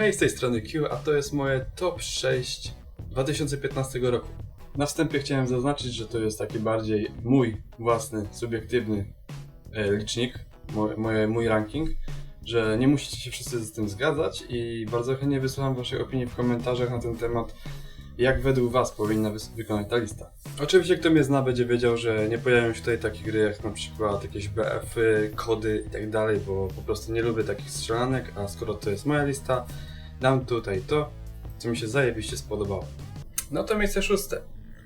Hej, z tej strony Q, a to jest moje top 6 2015 roku. Na wstępie chciałem zaznaczyć, że to jest taki bardziej mój własny, subiektywny e, licznik, moje, mój ranking, że nie musicie się wszyscy z tym zgadzać i bardzo chętnie wysłucham waszej opinii w komentarzach na ten temat, jak według was powinna wykonać ta lista. Oczywiście kto mnie zna będzie wiedział, że nie pojawią się tutaj takie gry jak na przykład jakieś BF-y, kody i tak dalej, bo po prostu nie lubię takich strzelanek, a skoro to jest moja lista, dam tutaj to, co mi się zajebiście spodobało. No to miejsce szóste.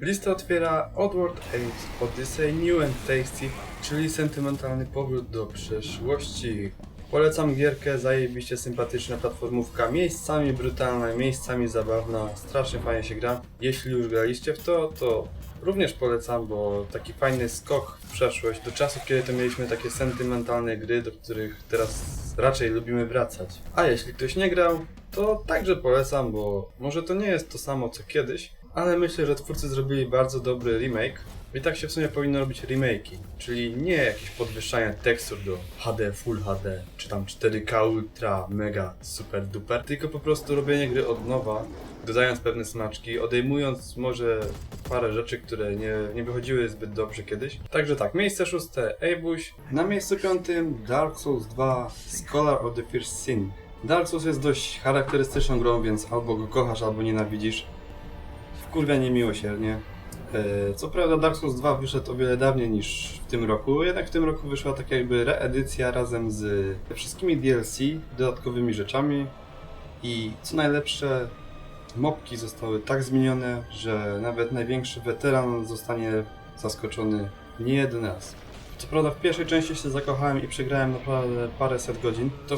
Lista otwiera Oddworld Ace Odyssey New and Tasty, czyli sentymentalny powrót do przeszłości. Polecam gierkę, zajebiście sympatyczna platformówka, miejscami brutalna, miejscami zabawna, strasznie fajnie się gra. Jeśli już graliście w to, to również polecam, bo taki fajny skok w przeszłość, do czasów, kiedy to mieliśmy takie sentymentalne gry, do których teraz raczej lubimy wracać. A jeśli ktoś nie grał, to także polecam, bo może to nie jest to samo co kiedyś, ale myślę, że twórcy zrobili bardzo dobry remake. I tak się w sumie powinno robić remake'i, czyli nie jakieś podwyższanie tekstur do HD, Full HD, czy tam 4K Ultra, Mega, Super Duper, tylko po prostu robienie gry od nowa, dodając pewne smaczki, odejmując może parę rzeczy, które nie, nie wychodziły zbyt dobrze kiedyś. Także tak, miejsce szóste Abuś, na miejscu piątym Dark Souls 2 Scholar of the First Sin. Dark Souls jest dość charakterystyczną grą, więc albo go kochasz, albo nienawidzisz. Wkurwia niemiłosiernie. E, Co prawda Dark Souls 2 wyszedł o wiele dawniej niż w tym roku, jednak w tym roku wyszła tak jakby reedycja razem z wszystkimi DLC, dodatkowymi rzeczami i co najlepsze, mopki zostały tak zmienione, że nawet największy weteran zostanie zaskoczony nie jeden raz. Co prawda w pierwszej części się zakochałem i przegrałem naprawdę paręset godzin, to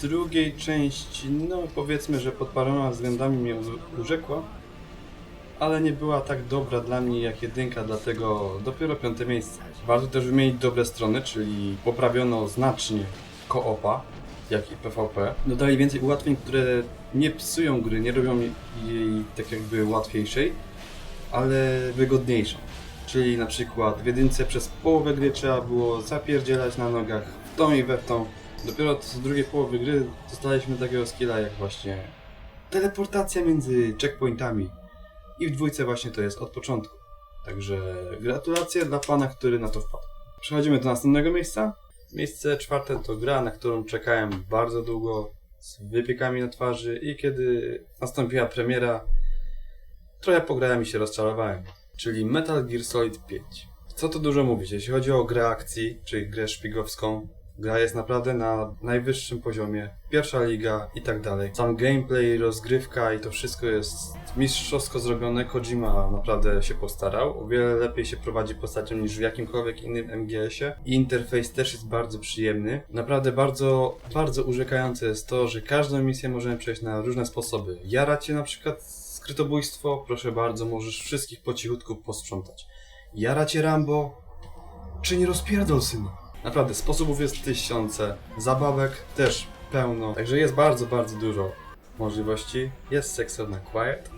drugiej części, no powiedzmy, że pod paroma względami mnie urzekła, ale nie była tak dobra dla mnie jak jedynka, dlatego dopiero piąte miejsce. Warto też wymienić dobre strony, czyli poprawiono znacznie koopa, jak i PvP. Dodali więcej ułatwień, które nie psują gry, nie robią jej tak jakby łatwiejszej, ale wygodniejszą. Czyli na przykład w jedynce przez połowę gry trzeba było zapierdzielać na nogach w tą i we w tą. Dopiero od drugiej połowy gry dostaliśmy takiego skilla jak właśnie teleportacja między checkpointami. I w dwójce właśnie to jest od początku. Także gratulacje dla pana, który na to wpadł. Przechodzimy do następnego miejsca. Miejsce czwarte to gra, na którą czekałem bardzo długo, z wypiekami na twarzy i kiedy nastąpiła premiera, trochę pograłem i się rozczarowałem. Czyli Metal Gear Solid 5. Co tu dużo mówić, jeśli chodzi o grę akcji, czyli grę szpigowską, gra jest naprawdę na najwyższym poziomie, pierwsza liga i tak dalej. Sam gameplay, rozgrywka i to wszystko jest mistrzowsko zrobione. Kojima naprawdę się postarał. O wiele lepiej się prowadzi postacią niż w jakimkolwiek innym MGS-ie. Interfejs też jest bardzo przyjemny. Naprawdę bardzo, bardzo urzekające jest to, że każdą misję możemy przejść na różne sposoby. Jarać się na przykład skrytobójstwo, proszę bardzo, możesz wszystkich po cichutku posprzątać. Jaracie Rambo, czy nie rozpierdol synu? Naprawdę, sposobów jest tysiące, zabawek też pełno, także jest bardzo, bardzo dużo możliwości. Jest seksowna Quiet,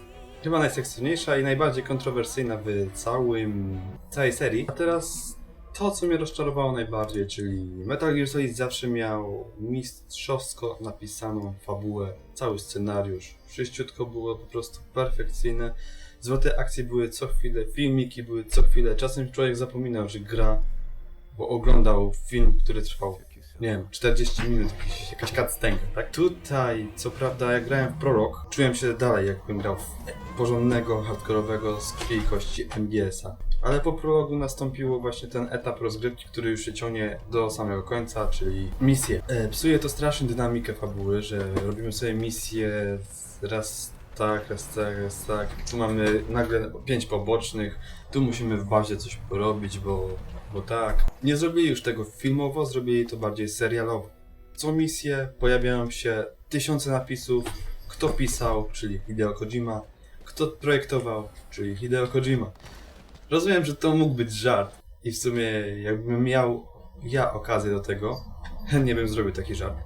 chyba najseksowniejsza i najbardziej kontrowersyjna w całym, całej serii. A teraz to, co mnie rozczarowało najbardziej, czyli Metal Gear Solid zawsze miał mistrzowsko napisaną fabułę, cały scenariusz. Wszyściutko było po prostu perfekcyjne. Złote akcje były co chwilę, filmiki były co chwilę. Czasem człowiek zapominał, że gra, bo oglądał film, który trwał, nie wiem, 40 minut, jakiś, jakaś cutscenka, tak? Tutaj, co prawda, jak grałem w Prolog, czułem się dalej, jakbym grał w porządnego, hardkorowego z krwi kości MGS-a. Ale po prologu nastąpiło właśnie ten etap rozgrywki, który już się ciągnie do samego końca, czyli misje. E, psuje to strasznie dynamikę fabuły, że robimy sobie misje raz tak, raz tak, raz tak. Tu mamy nagle pięć pobocznych, tu musimy w bazie coś porobić, bo, bo tak. Nie zrobili już tego filmowo, zrobili to bardziej serialowo. Co misję pojawiają się tysiące napisów, kto pisał, czyli Hideo Kojima, kto projektował, czyli Hideo Kojima. Rozumiem, że to mógł być żart i w sumie jakbym miał ja okazję do tego, chętnie bym zrobił taki żart.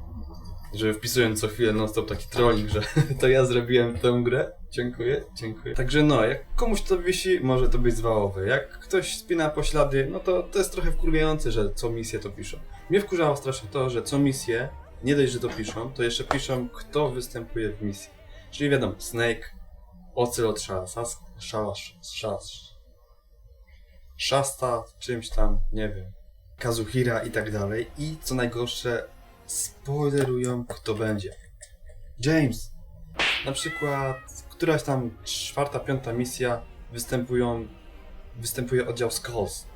Że wpisując co chwilę non stop taki trolling, że to ja zrobiłem tę grę. Dziękuję, dziękuję. Także no, jak komuś to wisi, może to być zwałowe. Jak ktoś spina poślady, no to to jest trochę wkurwiające, że co misję to piszą. Mnie wkurzało strasznie to, że co misję nie dość, że to piszą, to jeszcze piszą, kto występuje w misji. Czyli wiadomo, Snake, Ocelot Szala, Sas, Szala, Szas, Szasta, czymś tam, nie wiem, Kazuhira i tak dalej. I co najgorsze, spoilerują, kto będzie. James! Na przykład, któraś tam czwarta, piąta misja występują, występuje oddział Skulls.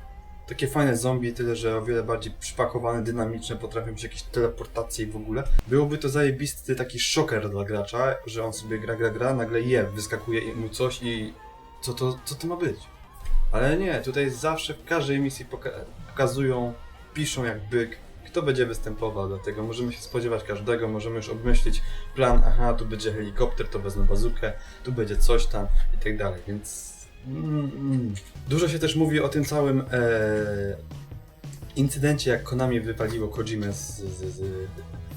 Takie fajne zombie, tyle że o wiele bardziej przypakowane, dynamiczne, potrafią być jakieś teleportacje i w ogóle. Byłoby to zajebisty taki szoker dla gracza, że on sobie gra, gra, gra, nagle je, wyskakuje mu coś i co to, co to ma być? Ale nie, tutaj zawsze w każdej misji poka- pokazują, piszą jak byk, kto będzie występował, dlatego możemy się spodziewać każdego, możemy już obmyślić plan, aha, tu będzie helikopter, to wezmę bazukę, tu będzie coś tam i tak dalej, więc... Mm, mm. Dużo się też mówi o tym całym e, incydencie, jak Konami wypaliło Kojimę z, z, z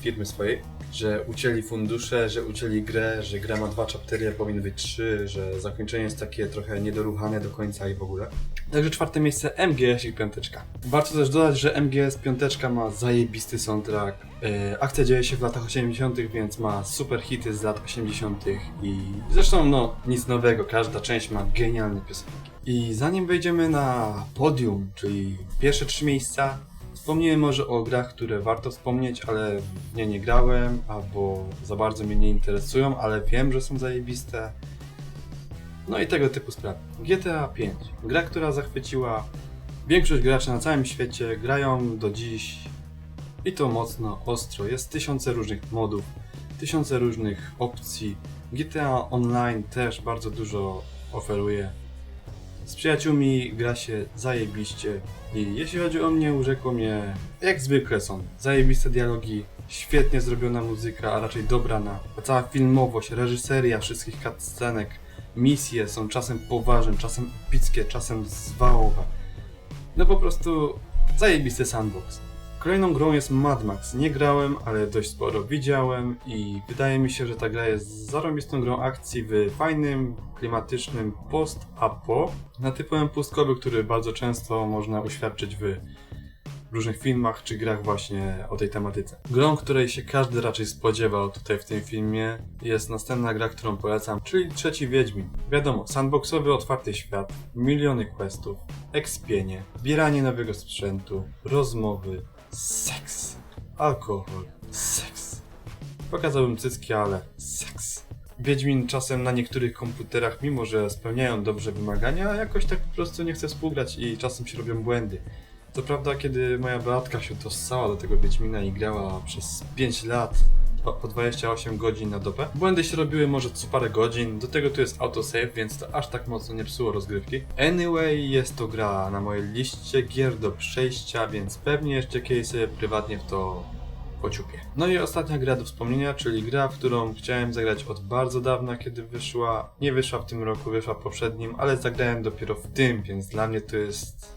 firmy swojej, że ucięli fundusze, że ucięli grę, że gra ma dwa chaptery, a powinny być trzy, że zakończenie jest takie trochę niedoruchane do końca i w ogóle. Także czwarte miejsce MGS i piąteczka. Warto też dodać, że MGS piąteczka ma zajebisty soundtrack. E, akcja dzieje się w latach 80., więc ma super hity z lat 80. i zresztą no nic nowego, każda część ma genialne piosenki. I zanim wejdziemy na podium, czyli pierwsze trzy miejsca, Wspomniałem może o grach, które warto wspomnieć, ale w nie nie grałem, albo za bardzo mnie nie interesują, ale wiem, że są zajebiste. No i tego typu sprawy. GTA 5. Gra, która zachwyciła większość graczy na całym świecie, grają do dziś i to mocno, ostro. Jest tysiące różnych modów, tysiące różnych opcji. GTA Online też bardzo dużo oferuje. Z przyjaciółmi gra się zajebiście i jeśli chodzi o mnie, urzekło mnie jak zwykle są zajebiste dialogi, świetnie zrobiona muzyka, a raczej dobrana, a cała filmowość, reżyseria wszystkich cutscenek, misje są czasem poważne, czasem epickie, czasem zwałowe. No po prostu zajebisty sandbox. Kolejną grą jest Mad Max. Nie grałem, ale dość sporo widziałem i wydaje mi się, że ta gra jest zarobistą grą akcji w fajnym, klimatycznym post-apo na typowym pustkowy, który bardzo często można uświadczyć w różnych filmach czy grach właśnie o tej tematyce. Grą, której się każdy raczej spodziewał tutaj w tym filmie jest następna gra, którą polecam, czyli trzeci Wiedźmin. Wiadomo, sandboxowy otwarty świat, miliony questów, ekspienie, zbieranie nowego sprzętu, rozmowy, seks, alkohol, seks. Pokazałbym cycki, ale seks. Wiedźmin czasem na niektórych komputerach, mimo że spełniają dobrze wymagania, jakoś tak po prostu nie chce współgrać i czasem się robią błędy. To prawda, kiedy moja Beatka się dossała do tego Wiedźmina i grała przez 5 lat po- po 28 godzin na dobę, błędy się robiły może co parę godzin, do tego tu jest autosave, więc to aż tak mocno nie psuło rozgrywki. Anyway, jest to gra na mojej liście gier do przejścia, więc pewnie jeszcze kiedyś sobie prywatnie w to pociupię. No i ostatnia gra do wspomnienia, czyli gra, w którą chciałem zagrać od bardzo dawna, kiedy wyszła. Nie wyszła w tym roku, wyszła w poprzednim, ale zagrałem dopiero w tym, więc dla mnie to jest.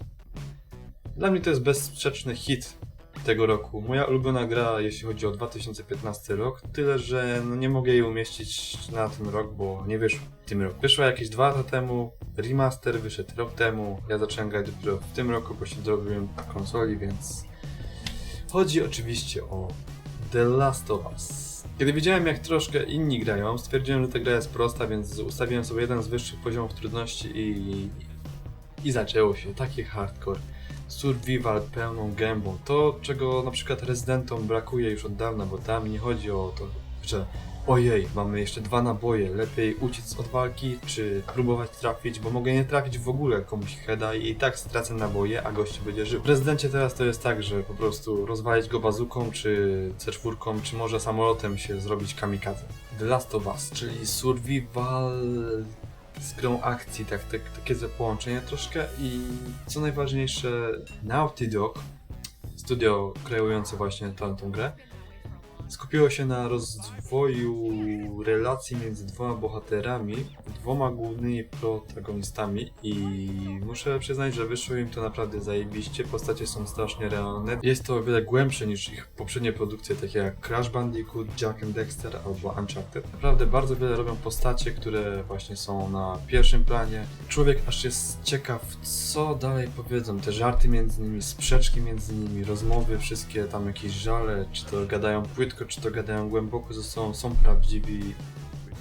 Dla mnie to jest bezsprzeczny hit tego roku. Moja ulubiona gra, jeśli chodzi o 2015 rok, tyle że no nie mogę jej umieścić na ten rok, bo nie wyszła w tym roku. Wyszła jakieś dwa lata temu, remaster wyszedł rok temu, ja zacząłem grać dopiero w tym roku, bo się dorobiłem konsoli, więc Chodzi oczywiście o The Last of Us. Kiedy widziałem jak troszkę inni grają, stwierdziłem, że ta gra jest prosta, więc ustawiłem sobie jeden z wyższych poziomów trudności i, i zaczęło się takie hardcore. Survival pełną gębą. To, czego na przykład rezydentom brakuje już od dawna, bo tam nie chodzi o to, że ojej, mamy jeszcze dwa naboje, lepiej uciec od walki, czy próbować trafić, bo mogę nie trafić w ogóle komuś heada i tak stracę naboje, a gościu będzie żył. W prezydencie teraz to jest tak, że po prostu rozwalić go bazuką, czy C4, czy może samolotem się zrobić kamikadze. The Last of Us, czyli survival z grą akcji, tak, tak, takie połączenie troszkę i co najważniejsze Naughty Dog, studio kreujące właśnie tą grę, skupiło się na rozwoju relacji między dwoma bohaterami, dwoma głównymi protagonistami i muszę przyznać, że wyszło im to naprawdę zajebiście, postacie są strasznie realne. Jest to o wiele głębsze niż ich poprzednie produkcje, takie jak Crash Bandicoot, Jack and Dexter albo Uncharted. Naprawdę bardzo wiele robią postacie, które właśnie są na pierwszym planie. Człowiek aż jest ciekaw, co dalej powiedzą, te żarty między nimi, sprzeczki między nimi, rozmowy, wszystkie tam jakieś żale, czy to gadają płytko, ciężko, czy to gadają głęboko ze sobą, są prawdziwi.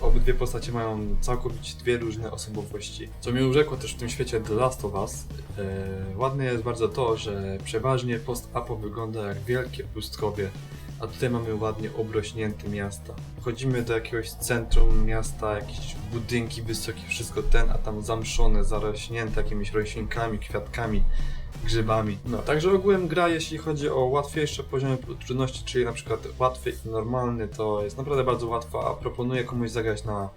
Obydwie postacie mają całkowicie dwie różne osobowości. Co mnie urzekło też w tym świecie The Last of Us, e, ładne jest bardzo to, że przeważnie post-apo wygląda jak wielkie pustkowie, a tutaj mamy ładnie obrośnięte miasta. Wchodzimy do jakiegoś centrum miasta, jakieś budynki wysokie, wszystko ten, a tam zamszone, zarośnięte jakimiś roślinkami, kwiatkami, grzybami. No, także ogółem gra, jeśli chodzi o łatwiejsze poziomy trudności, czyli na przykład łatwy i normalny, to jest naprawdę bardzo łatwa, a proponuję komuś zagrać na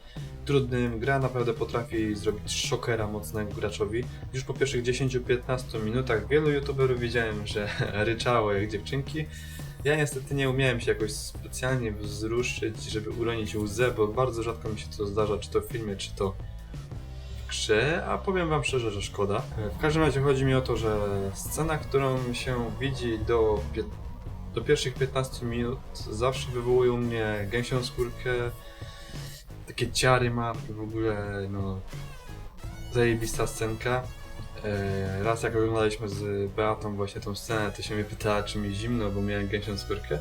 trudnym. Gra naprawdę potrafi zrobić szokera mocnego graczowi. Już po pierwszych 10-15 minutach wielu youtuberów widziałem, że ryczało jak dziewczynki. Ja niestety nie umiałem się jakoś specjalnie wzruszyć, żeby uronić łzę, bo bardzo rzadko mi się to zdarza, czy to w filmie, czy to grze, a powiem wam szczerze, że szkoda. W każdym razie chodzi mi o to, że scena, którą się widzi do, do pierwszych 15 minut zawsze wywołują mnie gęsią skórkę, takie ciary ma w ogóle, no zajebista scenka. E, Raz jak oglądaliśmy z Beatą właśnie tą scenę, to się mnie pytała, czy mi zimno, bo miałem gęsią skórkę.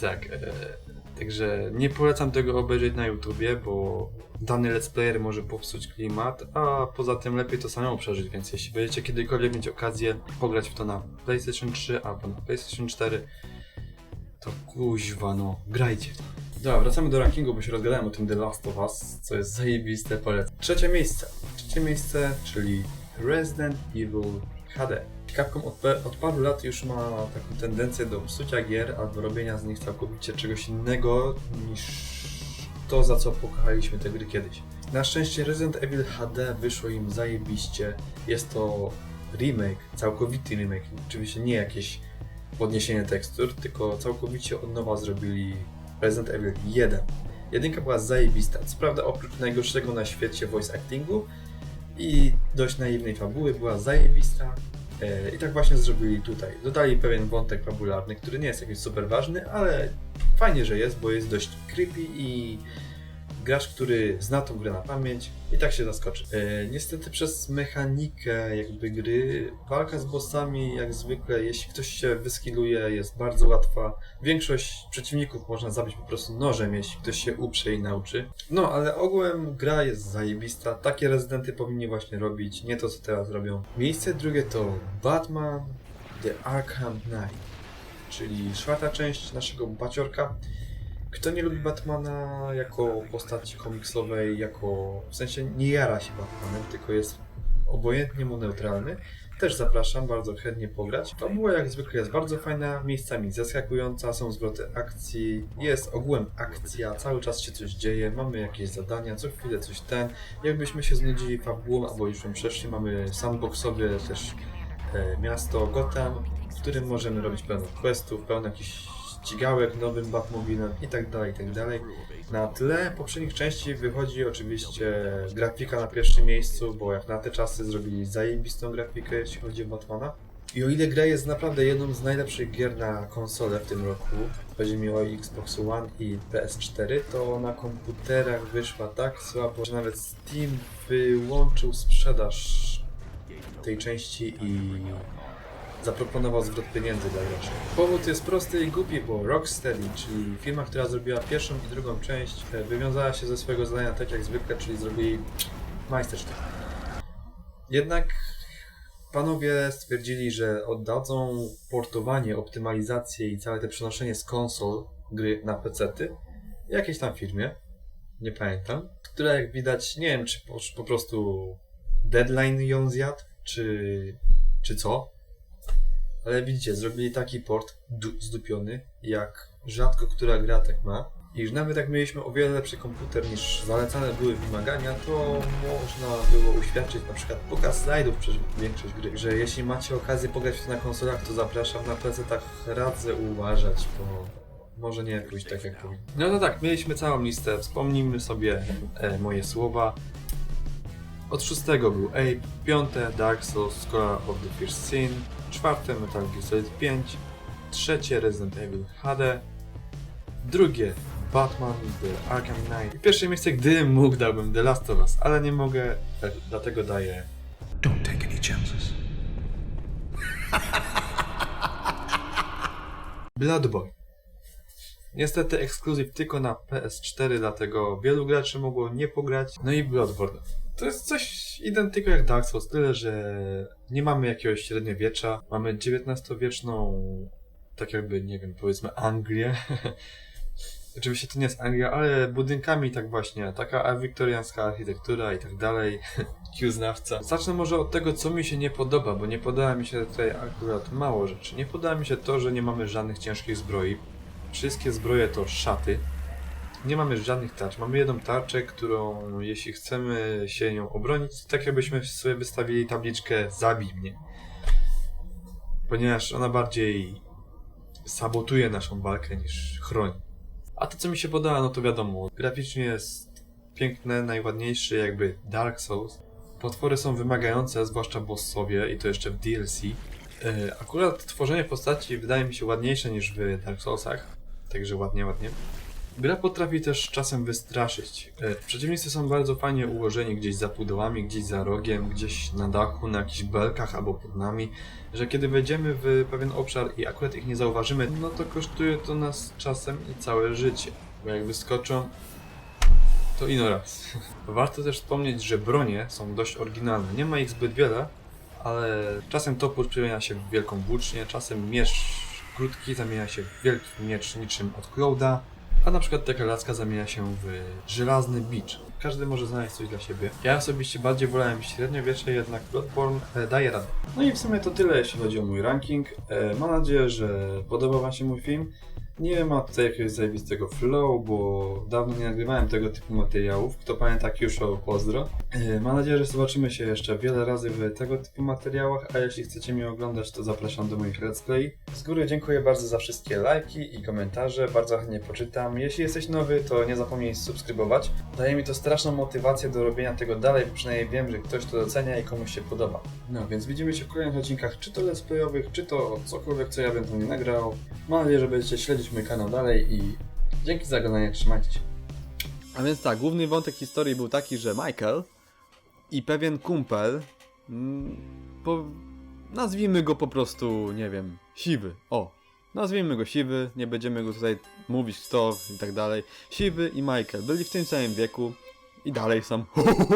Tak, e, także nie polecam tego obejrzeć na YouTubie, bo dany let's player może popsuć klimat, a poza tym lepiej to samemu przeżyć, więc jeśli będziecie kiedykolwiek mieć okazję pograć w to na PlayStation 3 albo na PlayStation 4, to kuźwa no, grajcie. Dobra, wracamy do rankingu, bo się rozgadałem o tym The Last of Us, co jest zajebiste, polecam. Trzecie miejsce. Trzecie miejsce, czyli Resident Evil HD. Capcom od, od paru lat już ma taką tendencję do psucia gier albo robienia z nich całkowicie czegoś innego niż to, za co pokochaliśmy te gry kiedyś. Na szczęście Resident Evil HD wyszło im zajebiście. Jest to remake, całkowity remake. Oczywiście nie jakieś podniesienie tekstur, tylko całkowicie od nowa zrobili Resident Evil 1. Jedynka była zajebista. Co prawda oprócz najgorszego na świecie voice actingu i dość naiwnej fabuły była zajebista. E, I tak właśnie zrobili tutaj. Dodali pewien wątek fabularny, który nie jest jakiś super ważny, ale fajnie, że jest, bo jest dość creepy i gracz, który zna tą grę na pamięć i tak się zaskoczy. E, niestety przez mechanikę jakby gry, walka z bossami jak zwykle, jeśli ktoś się wyskiluje, jest bardzo łatwa. Większość przeciwników można zabić po prostu nożem, jeśli ktoś się uprze i nauczy. No, ale ogółem gra jest zajebista. Takie rezydenty powinni właśnie robić, nie to co teraz robią. Miejsce drugie to Batman The Arkham Knight, czyli czwarta część naszego baciorka. Kto nie lubi Batmana jako postaci komiksowej, jako w sensie nie jara się Batmanem, tylko jest obojętnie mu neutralny, też zapraszam bardzo chętnie pograć. Fabuła jak zwykle jest bardzo fajna, miejscami zaskakująca, są zwroty akcji, jest ogółem akcja, cały czas się coś dzieje, mamy jakieś zadania, co chwilę coś ten. Jakbyśmy się znudzili fabułą, albo już ją przeszli, mamy sandboxowe też e, miasto Gotham, w którym możemy robić pełno questów, pełno jakichś ścigałek nowym Batmobilem i tak dalej, i tak dalej. Na tle poprzednich części wychodzi oczywiście grafika na pierwszym miejscu, bo jak na te czasy zrobili zajebistą grafikę, jeśli chodzi o Batmana. I o ile gra jest naprawdę jedną z najlepszych gier na konsolę w tym roku, chodzi mi o Xbox One i PS4, to na komputerach wyszła tak słabo, że nawet Steam wyłączył sprzedaż tej części i zaproponował zwrot pieniędzy dla graczy. Powód jest prosty i głupi, bo Rocksteady, czyli firma, która zrobiła pierwszą i drugą część, e, wywiązała się ze swojego zadania tak jak zwykle, czyli zrobili majstersztyk. Jednak panowie stwierdzili, że oddadzą portowanie, optymalizację i całe te przenoszenie z konsol gry na PC-ty jakiejś tam firmie, nie pamiętam, która jak widać, nie wiem czy po, czy po prostu deadline ją zjadł, czy, czy co, ale widzicie, zrobili taki port du- zdupiony, jak rzadko która gra tak ma. I już nawet jak mieliśmy o wiele lepszy komputer niż zalecane były wymagania, to można było uświadczyć na przykład pokaz slajdów przez większość gry. Że jeśli macie okazję pograć to na konsolach, to zapraszam na PC tak radzę uważać, bo może nie pójść tak jak powinno. No to tak, mieliśmy całą listę, wspomnijmy sobie e, moje słowa. Od szóstego był Ape, piąte Dark Souls Scholar of the First Sin, czwarte Metal Gear Solid 5, trzecie Resident Evil HD, drugie Batman The Arkham Knight i pierwsze miejsce, gdybym mógł, dałbym The Last of Us, ale nie mogę, tak- dlatego daję Don't take any chances. Blood Boy. Niestety ekskluzyw tylko na PS4, dlatego wielu graczy mogło nie pograć. No i Bloodborne. To jest coś identyko jak Dark Souls, tyle że nie mamy jakiegoś średniowiecza, mamy XIX-wieczną, tak jakby, nie wiem, powiedzmy Anglię. Oczywiście to nie jest Anglia, ale budynkami tak właśnie, taka wiktoriańska architektura i tak dalej. Q-znawca. Zacznę może od tego, co mi się nie podoba, bo nie podoba mi się tutaj akurat mało rzeczy. Nie podoba mi się to, że nie mamy żadnych ciężkich zbroi. Wszystkie zbroje to szaty. Nie mamy żadnych tarcz. Mamy jedną tarczę, którą jeśli chcemy się nią obronić, tak jakbyśmy sobie wystawili tabliczkę zabij mnie. Ponieważ ona bardziej sabotuje naszą walkę niż chroni. A to co mi się podoba, no to wiadomo, graficznie jest piękne, najładniejsze jakby Dark Souls. Potwory są wymagające, zwłaszcza bossowie i to jeszcze w DLC. E, Akurat tworzenie postaci wydaje mi się ładniejsze niż w Dark Soulsach, także ładnie, ładnie. Gra potrafi też czasem wystraszyć. E, Przeciwnicy są bardzo fajnie ułożeni gdzieś za pudełami, gdzieś za rogiem, gdzieś na dachu, na jakichś belkach albo pod nami, że kiedy wejdziemy w pewien obszar i akurat ich nie zauważymy, no to kosztuje to nas czasem i całe życie. Bo jak wyskoczą, to ino raz. Warto też wspomnieć, że bronie są dość oryginalne. Nie ma ich zbyt wiele, ale czasem topór przemienia się w wielką włócznię, czasem miecz krótki zamienia się w wielki miecz niczym od Clouda, a na przykład taka laska zamienia się w żelazny bicz. Każdy może znaleźć coś dla siebie. Ja osobiście bardziej wolałem średniowiecze, jednak Bloodborne e, daje radę. No i w sumie to tyle, jeśli chodzi o mój ranking. E, mam nadzieję, że podobał Wam się mój film. Nie ma tutaj jakiegoś zajebistego flow, bo dawno nie nagrywałem tego typu materiałów. Kto pamięta Kiusho, pozdro. E, Mam nadzieję, że zobaczymy się jeszcze wiele razy w tego typu materiałach, a jeśli chcecie mnie oglądać, to zapraszam do moich let's play. Z góry dziękuję bardzo za wszystkie lajki i komentarze, bardzo chętnie poczytam. Jeśli jesteś nowy, to nie zapomnij subskrybować. Daje mi to straszną motywację do robienia tego dalej, bo przynajmniej wiem, że ktoś to docenia i komuś się podoba. No, więc widzimy się w kolejnych odcinkach, czy to let's playowych, czy to cokolwiek, co ja tu nie nagrał. Mam nadzieję, że będziecie śledzić mój kanał dalej i dzięki za oglądanie, trzymajcie się. A więc tak, główny wątek historii był taki, że Michael i pewien kumpel, mm, po, nazwijmy go po prostu, nie wiem, Siwy. O, nazwijmy go Siwy, nie będziemy go tutaj mówić kto i tak dalej. Siwy i Michael byli w tym samym wieku i dalej są.